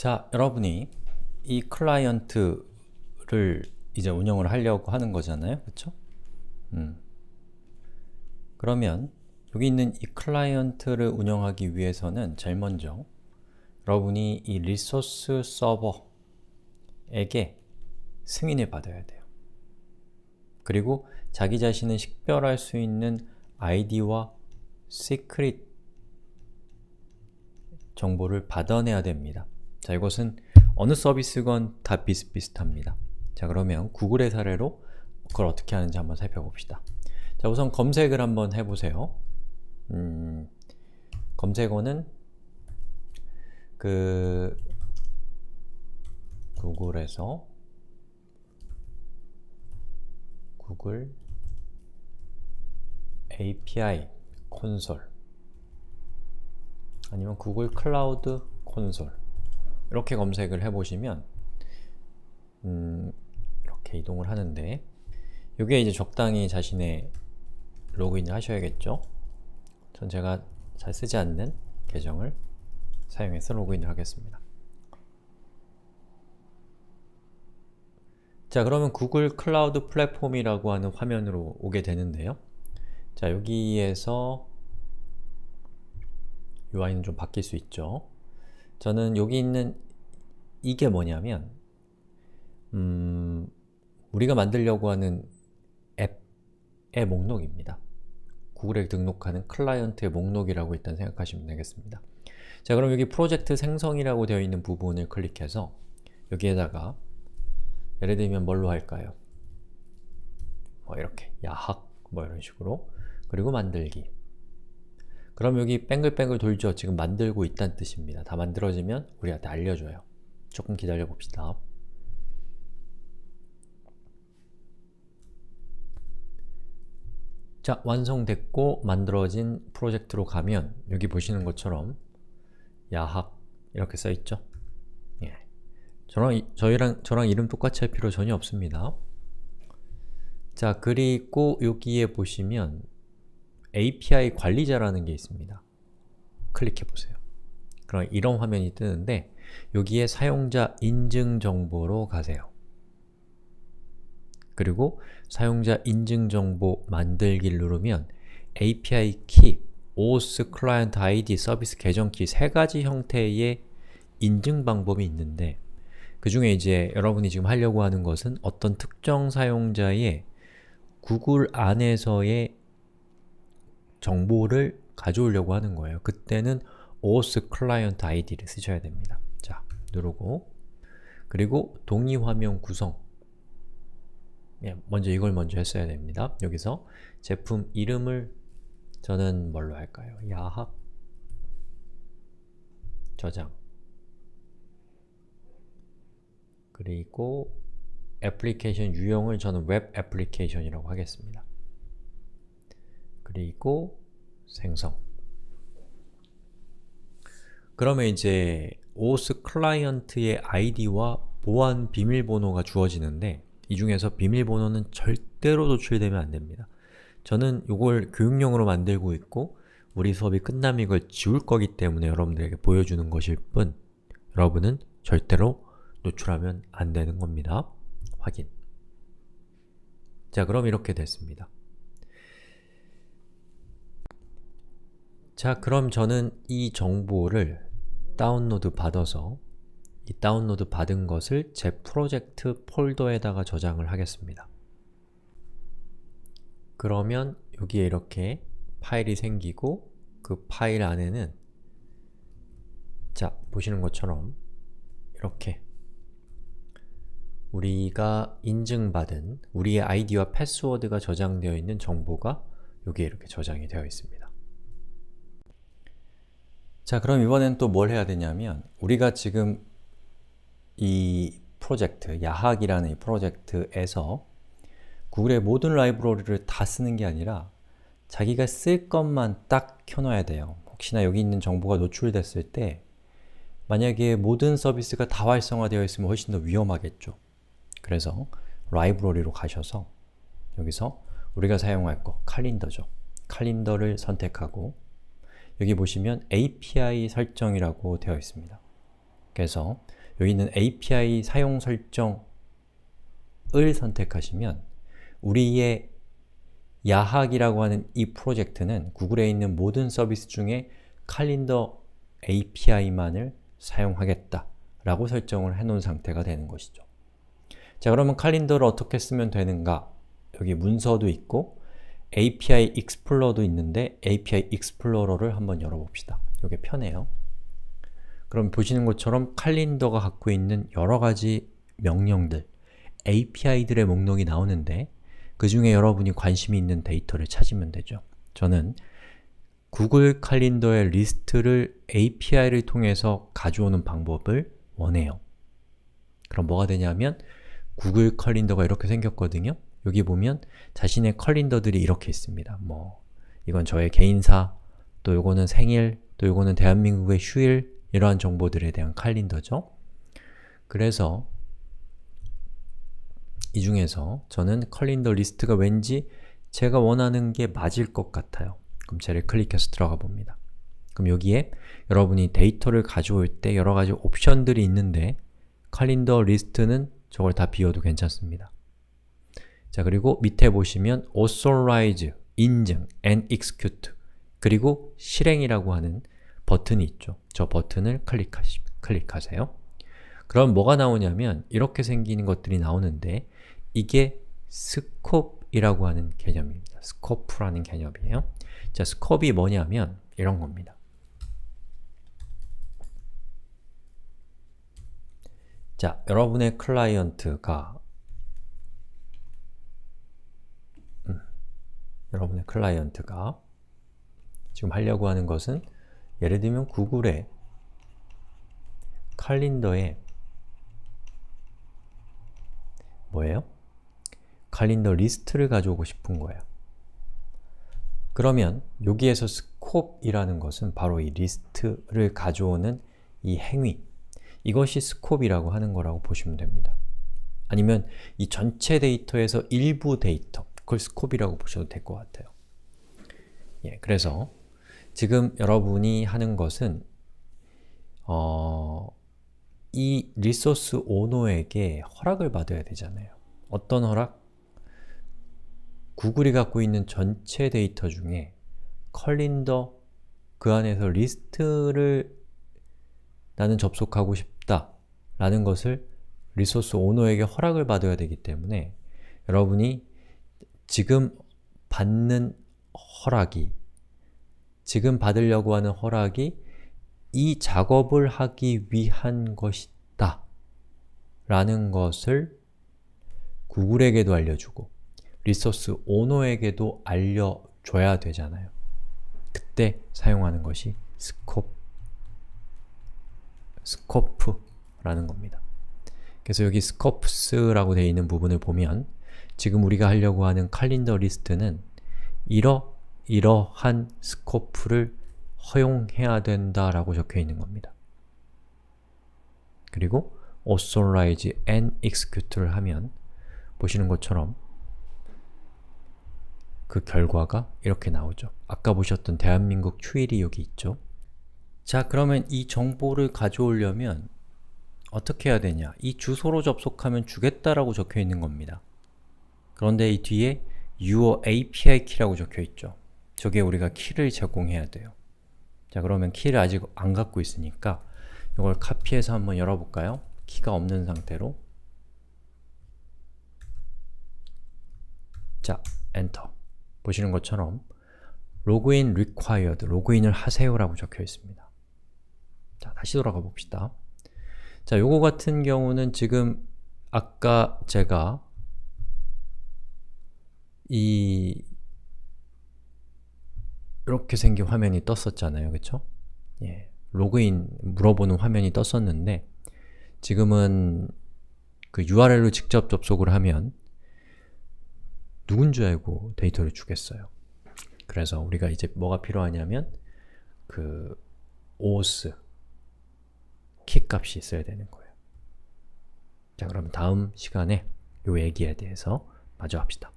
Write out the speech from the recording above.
자, 여러분이 이 클라이언트를 이제 운영을 하려고 하는 거잖아요. 그쵸? 음. 그러면 여기 있는 이 클라이언트를 운영하기 위해서는 제일 먼저 여러분이 이 리소스 서버에게 승인을 받아야 돼요. 그리고 자기 자신을 식별할 수 있는 아이디와 시크릿 정보를 받아내야 됩니다. 자, 이것은 어느 서비스건 다 비슷비슷합니다. 자, 그러면 구글의 사례로 그걸 어떻게 하는지 한번 살펴봅시다. 자, 우선 검색을 한번 해보세요. 음, 검색어는 그 구글에서 구글 API 콘솔 아니면 구글 클라우드 콘솔 이렇게 검색을 해보시면 음, 이렇게 이동을 하는데 이게 이제 적당히 자신의 로그인을 하셔야겠죠? 전 제가 잘 쓰지 않는 계정을 사용해서 로그인을 하겠습니다. 자 그러면 구글 클라우드 플랫폼이라고 하는 화면으로 오게 되는데요. 자 여기에서 UI는 좀 바뀔 수 있죠 저는 여기 있는 이게 뭐냐면 음, 우리가 만들려고 하는 앱의 목록입니다. 구글에 등록하는 클라이언트의 목록이라고 일단 생각하시면 되겠습니다. 자 그럼 여기 프로젝트 생성이라고 되어 있는 부분을 클릭해서 여기에다가 예를 들면 뭘로 할까요? 뭐 이렇게 야학 뭐 이런 식으로 그리고 만들기 그럼 여기 뱅글뱅글 돌죠. 지금 만들고 있다는 뜻입니다. 다 만들어지면 우리한테 알려줘요. 조금 기다려 봅시다. 자, 완성됐고 만들어진 프로젝트로 가면 여기 보시는 것처럼 야학 이렇게 써있죠? 예. 저랑, 저희랑, 저랑 이름 똑같이 할 필요 전혀 없습니다. 자, 그리고 여기에 보시면 API 관리자라는 게 있습니다. 클릭해 보세요. 그럼 이런 화면이 뜨는데 여기에 사용자 인증 정보로 가세요. 그리고 사용자 인증 정보 만들기를 누르면 API 키, OS 클라이언트 ID, 서비스 계정 키세 가지 형태의 인증 방법이 있는데 그 중에 이제 여러분이 지금 하려고 하는 것은 어떤 특정 사용자의 구글 안에서의 정보를 가져오려고 하는 거예요. 그때는 OS 클라이언트 ID를 쓰셔야 됩니다. 자, 누르고 그리고 동의 화면 구성 예, 먼저 이걸 먼저 했어야 됩니다. 여기서 제품 이름을 저는 뭘로 할까요? 야학 저장 그리고 애플리케이션 유형을 저는 웹 애플리케이션이라고 하겠습니다. 그리고 생성 그러면 이제 OS 클라이언트의 아이디와 보안 비밀번호가 주어지는데 이 중에서 비밀번호는 절대로 노출되면 안됩니다. 저는 이걸 교육용으로 만들고 있고 우리 수업이 끝나면 이걸 지울 거기 때문에 여러분들에게 보여주는 것일 뿐 여러분은 절대로 노출하면 안 되는 겁니다. 확인 자 그럼 이렇게 됐습니다. 자, 그럼 저는 이 정보를 다운로드 받아서 이 다운로드 받은 것을 제 프로젝트 폴더에다가 저장을 하겠습니다. 그러면 여기에 이렇게 파일이 생기고 그 파일 안에는 자, 보시는 것처럼 이렇게 우리가 인증받은 우리의 아이디와 패스워드가 저장되어 있는 정보가 여기에 이렇게 저장이 되어 있습니다. 자 그럼 이번엔 또 뭘 해야 되냐면 우리가 지금 이 프로젝트, 야학이라는 이 프로젝트에서 구글의 모든 라이브러리를 다 쓰는 게 아니라 자기가 쓸 것만 딱 켜놔야 돼요. 혹시나 여기 있는 정보가 노출됐을 때 만약에 모든 서비스가 다 활성화되어 있으면 훨씬 더 위험하겠죠. 그래서 라이브러리로 가셔서 여기서 우리가 사용할 거, 칼린더죠. 칼린더를 선택하고 여기 보시면 API 설정이라고 되어 있습니다. 그래서 여기 있는 API 사용 설정을 선택하시면 우리의 야학이라고 하는 이 프로젝트는 구글에 있는 모든 서비스 중에 칼린더 API만을 사용하겠다 라고 설정을 해놓은 상태가 되는 것이죠. 자 그러면 칼린더를 어떻게 쓰면 되는가? 여기 문서도 있고 API 익스플로러도 있는데 API 익스플로러를 한번 열어봅시다. 이게 편해요. 그럼 보시는 것처럼 칼린더가 갖고 있는 여러 가지 명령들, API들의 목록이 나오는데 그 중에 여러분이 관심이 있는 데이터를 찾으면 되죠. 저는 구글 칼린더의 리스트를 API를 통해서 가져오는 방법을 원해요. 그럼 뭐가 되냐면 구글 칼린더가 이렇게 생겼거든요. 여기 보면 자신의 칼린더들이 이렇게 있습니다. 뭐 이건 저의 개인사, 또 요거는 생일, 또 요거는 대한민국의 휴일 이러한 정보들에 대한 칼린더죠. 그래서 이 중에서 저는 컬린더 리스트가 왠지 제가 원하는 게 맞을 것 같아요. 그럼 쟤를 클릭해서 들어가 봅니다. 그럼 여기에 여러분이 데이터를 가져올 때 여러 가지 옵션들이 있는데 칼린더 리스트는 저걸 다 비워도 괜찮습니다. 자 그리고 밑에 보시면 authorize, 인증, and execute 그리고 실행이라고 하는 버튼이 있죠. 저 버튼을 클릭하시, 클릭하세요. 그럼 뭐가 나오냐면 이렇게 생기는 것들이 나오는데 이게 스콥이라고 하는 개념입니다. 스코프라는 개념이에요. 자, 스콥이 뭐냐면 이런 겁니다. 자, 여러분의 클라이언트가 여러분의 클라이언트가 지금 하려고 하는 것은 예를 들면 구글의 칼린더에 뭐예요? 칼린더 리스트를 가져오고 싶은 거예요. 그러면 여기에서 스콥이라는 것은 바로 이 리스트를 가져오는 이 행위 이것이 스콥이라고 하는 거라고 보시면 됩니다. 아니면 이 전체 데이터에서 일부 데이터 스콥이라고 보셔도 될 것 같아요. 예, 그래서 지금 여러분이 하는 것은 어, 이 리소스 오너에게 허락을 받아야 되잖아요. 어떤 허락? 구글이 갖고 있는 전체 데이터 중에 컬린더 그 안에서 리스트를 나는 접속하고 싶다 라는 것을 리소스 오너에게 허락을 받아야 되기 때문에 여러분이 지금 받는 허락이 지금 받으려고 하는 허락이 이 작업을 하기 위한 것이다 라는 것을 구글에게도 알려주고 리소스 오너에게도 알려줘야 되잖아요. 그때 사용하는 것이 스콥, 스코프라는 겁니다. 그래서 여기 스코프스라고 되어 있는 부분을 보면 지금 우리가 하려고 하는 칼린더 리스트는 이러 이러한 스코프를 허용해야 된다라고 적혀 있는 겁니다. 그리고 authorize and execute를 하면 보시는 것처럼 그 결과가 이렇게 나오죠. 아까 보셨던 대한민국 휴일이 여기 있죠. 자, 그러면 이 정보를 가져오려면 어떻게 해야 되냐? 이 주소로 접속하면 주겠다라고 적혀 있는 겁니다. 그런데 이 뒤에 your API 키라고 적혀 있죠. 저게 우리가 키를 제공해야 돼요. 자, 그러면 키를 아직 안 갖고 있으니까 이걸 카피해서 한번 열어볼까요? 키가 없는 상태로 자, 엔터 보시는 것처럼 로그인 required, 로그인을 하세요 라고 적혀 있습니다. 자, 다시 돌아가 봅시다. 자, 요거 같은 경우는 지금 아까 제가 이 이렇게 생긴 화면이 떴었잖아요. 그쵸? 예, 로그인 물어보는 화면이 떴었는데 지금은 그 URL로 직접 접속을 하면 누군 줄 알고 데이터를 주겠어요. 그래서 우리가 이제 뭐가 필요하냐면 그 os 키 값이 있어야 되는 거예요. 자, 그럼 다음 시간에 요 얘기에 대해서 마저 합시다.